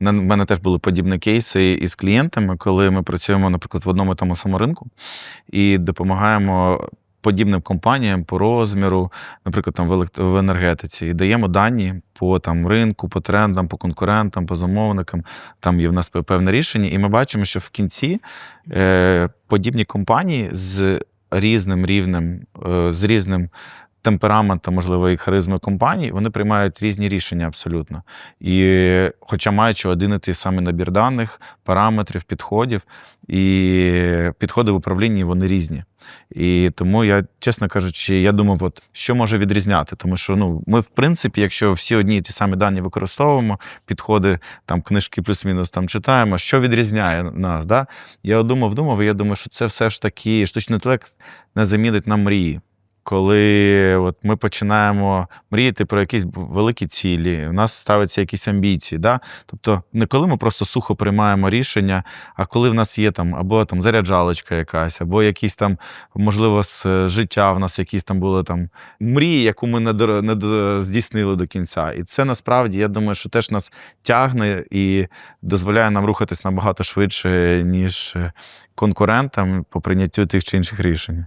На мене теж були подібні кейси із клієнтами, коли ми працюємо, наприклад, в одному і тому самому ринку і допомагаємо подібним компаніям по розміру, наприклад, там в енергетиці, і даємо дані по там ринку, по трендам, по конкурентам, по замовникам. Там є в нас певне рішення, і ми бачимо, що в кінці е, подібні компанії з різним рівнем, е, з різним. Темпераментом, можливо, і харизмою компаній, вони приймають різні рішення абсолютно. І хоча маючи один і той самий набір даних, параметрів, підходів, і підходи в управлінні вони різні. І тому я, чесно кажучи, я думав, от що може відрізняти. Тому що ну, ми, в принципі, якщо всі одні і ті самі дані використовуємо, підходи, там книжки плюс-мінус там читаємо, що відрізняє нас? Да? Я думав, думав, і я думаю, що це все ж таки штучний інтелект не замінить нам мрії. Коли от ми починаємо мріяти про якісь великі цілі, у нас ставляться якісь амбіції. Да? Тобто не коли ми просто сухо приймаємо рішення, а коли в нас є там або там заряджалочка якась, або якісь там, можливо, з е, життя в нас якісь там були там мрії, яку ми не, до, не до, здійснили до кінця. І це насправді, я думаю, що теж нас тягне і дозволяє нам рухатись набагато швидше, ніж е, конкурентам по прийняттю тих чи інших рішень.